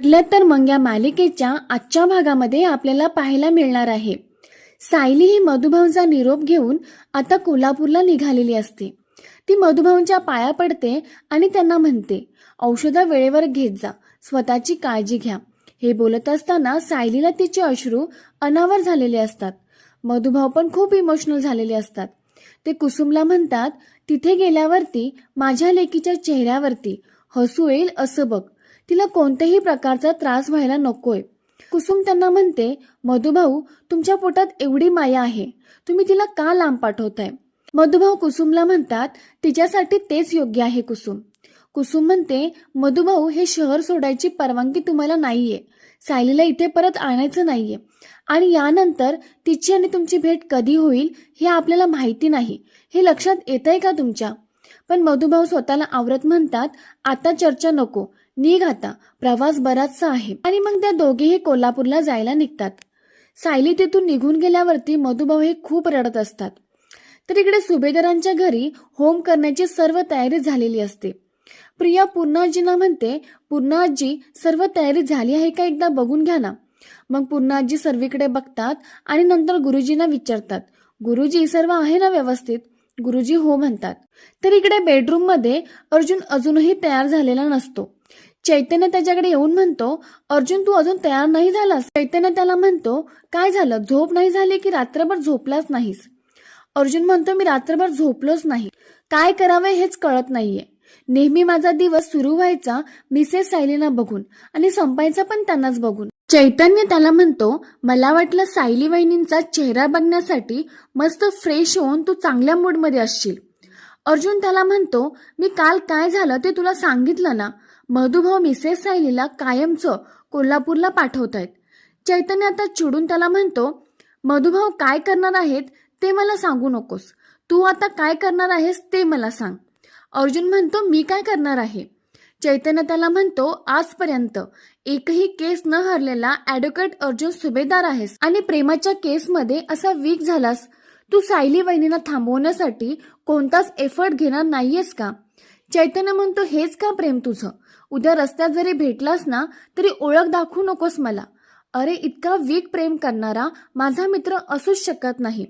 ठरलं तर मग या मालिकेच्या आजच्या भागामध्ये आपल्याला पाहायला मिळणार आहे. सायली ही मधुभाऊंचा निरोप घेऊन आता कोल्हापूरला निघालेली असते. ती मधुभाऊंच्या पाया पडते आणि त्यांना म्हणते औषधं वेळेवर घेत जा स्वतःची काळजी घ्या. हे बोलत असताना सायलीला तिचे अश्रू अनावर झालेले असतात. मधुभाऊ पण खूप इमोशनल झालेले असतात. ते कुसुमला म्हणतात तिथे गेल्यावरती माझ्या लेकीच्या चेहऱ्यावरती हसू येईल असं बघ. तिला कोणत्याही प्रकारचा त्रास व्हायला नकोय. कुसुम त्यांना म्हणते मधुभाऊ तुमच्या पोटात एवढी माया आहे. तुम्ही तिला का लांब पाठवताय? मधुभाऊ कुसुमला म्हणतात तिच्यासाठी तेच योग्य आहे कुसुम. कुसुम म्हणते मधुभाऊ हे शहर सोडायची परवानगी तुम्हाला नाहीये. सायलीला इथे परत आणायचं नाहीये. आणि यानंतर तिची आणि तुमची भेट कधी होईल हे आपल्याला माहिती नाही. हे लक्षात येतंय का तुमच्या? पण मधुभाऊ स्वतःला आवरत म्हणतात आता चर्चा नको. निघ आता. प्रवास बराचसा आहे. आणि मग त्या दोघेही कोल्हापूरला जायला निघतात. सायली तिथून निघून गेल्यावरती मधुभाऊ हे खूप रडत असतात. तर इकडे सुभेदारांच्या घरी होम करण्याची सर्व तयारी झालेली असते. प्रिया पूर्णाजींना म्हणते पूर्णाजी सर्व तयारी झाली आहे का एकदा बघून घ्या ना. मग पूर्णाजी सर्वीकडे बघतात आणि नंतर गुरुजींना विचारतात. गुरुजी सर्व आहे ना व्यवस्थित? गुरुजी हो म्हणतात. तर इकडे बेडरूममध्ये अर्जुन अजूनही तयार झालेला नसतो. चैतन्य त्याच्याकडे येऊन म्हणतो अर्जुन तू अजून तयार नाही झालास. चैतन्य त्याला म्हणतो काय झालं? झोप नाही झाली की रात्रभर झोपलाच नाहीस? अर्जुन म्हणतो मी रात्रभर झोपलोच नाही. काय करावे हेच कळत नाहीये. नेहमी माझा दिवस सुरू व्हायचा मिसेस सायलीना बघून आणि संपायचा पण त्यांनाच बघून. चैतन्य त्याला म्हणतो मला वाटलं सायली वहिनींचा चेहरा बघण्यासाठी मस्त फ्रेश होऊन तू चांगल्या मूडमध्ये असशील. अर्जुन त्याला म्हणतो मी काल काय झालं ते तुला सांगितलं ना? मधुभाऊ मिसेस सायलीला कायमचं कोल्हापूरला पाठवतायत. चैतन्य आता चिडून त्याला म्हणतो मधुभाऊ काय करणार आहेत ते मला सांगू नकोस. तू आता काय करणार आहेस ते मला सांग. अर्जुन म्हणतो मी काय करणार आहे? चैतन्य त्याला म्हणतो आजपर्यंत एकही केस न हरलेला ॲडव्होकेट अर्जुन सुभेदार आहेस आणि प्रेमाच्या केसमध्ये असा वीक झालास. तू सायली वहिनीला थांबवण्यासाठी कोणताच एफर्ट घेणार नाहीयेस का? चैतन्य म्हणतो हेच का प्रेम तुझं? उद्या रस्त्यात जरी भेटलास ना तरी ओळख दाखवू नकोस मला. अरे इतका वीक प्रेम करणारा माझा मित्र असूच शकत नाही.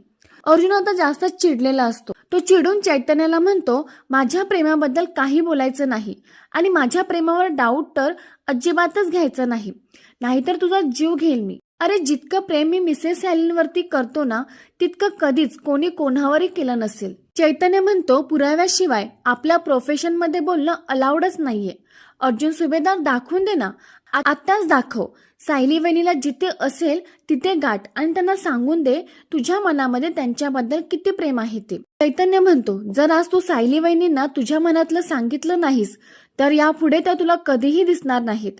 अर्जुन आता जास्त चिडलेला असतो. तो चिडून चैतन्याला म्हणतो माझ्या प्रेमाबद्दल काही बोलायचं नाही आणि माझ्या प्रेमावर डाऊट तर अजिबातच घ्यायचं नाही. नाहीतर तुझा जीव घेईल मी. अरे जितकं प्रेम मी मिसेस सॅलिनवरती करतो ना तितकं कधीच कोणी कोणावरही केलं नसेल. चैतन्य म्हणतो पुराव्याशिवाय आपल्या प्रोफेशनमध्ये बोलणं अलाउडच नाहीये. अर्जुन सुभेदार दाखवून दे ना. आत्ताच दाखव. सायली वहिनीला जिथे असेल तिथे गाठ आणि त्यांना सांगून दे तुझ्या मनामध्ये त्यांच्याबद्दल किती प्रेम आहे ते. चैतन्य म्हणतो जर आज तू सायली वहिनींना तुझ्या मनातलं सांगितलं नाहीस तर यापुढे त्या तुला कधीही दिसणार नाहीत.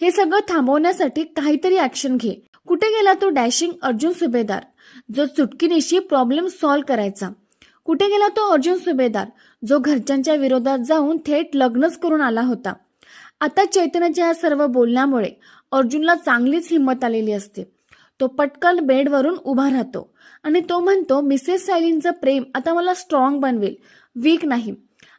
हे सगळं थांबवण्यासाठी काहीतरी ऍक्शन घे. कुठे गेला तो डॅशिंग अर्जुन सुभेदार? जो चुटकीनिशी प्रॉब्लेम सॉल्व्ह करायचा. कुठे गेला तो अर्जुन सुभेदार जो घरच्यांच्या विरोधात जाऊन थेट लग्नच करून आला होता. आता चैतन्याच्या या सर्व बोलण्यामुळे अर्जुनला चांगलीच हिंमत आलेली असते. तो पटकन बेडवरून उभा राहतो आणि तो म्हणतो मिसेस सायलींचं प्रेम आता मला स्ट्रॉंग बनवेल वीक नाही.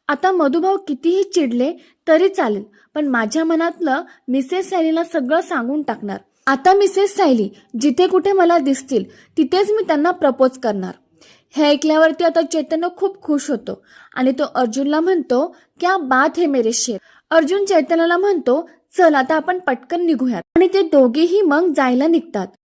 आता मधुभाऊ कितीही चिडले तरी चालेल पण माझ्या मनातलं मिसेस सायलीला सगळं सांगून टाकणार. आता मिसेस सायली जिथे कुठे मला दिसतील तिथेच मी त्यांना प्रपोज करणार. हे ऐकल्यावरती आता चैतन्य खूप खुश होतो. आणि तो अर्जुनला म्हणतो क्या बात हे मेरे शेर. अर्जुन चैतन्याला म्हणतो चल आता आपण पटकन निघूयात. आणि ते दोघेही मग जायला निघतात.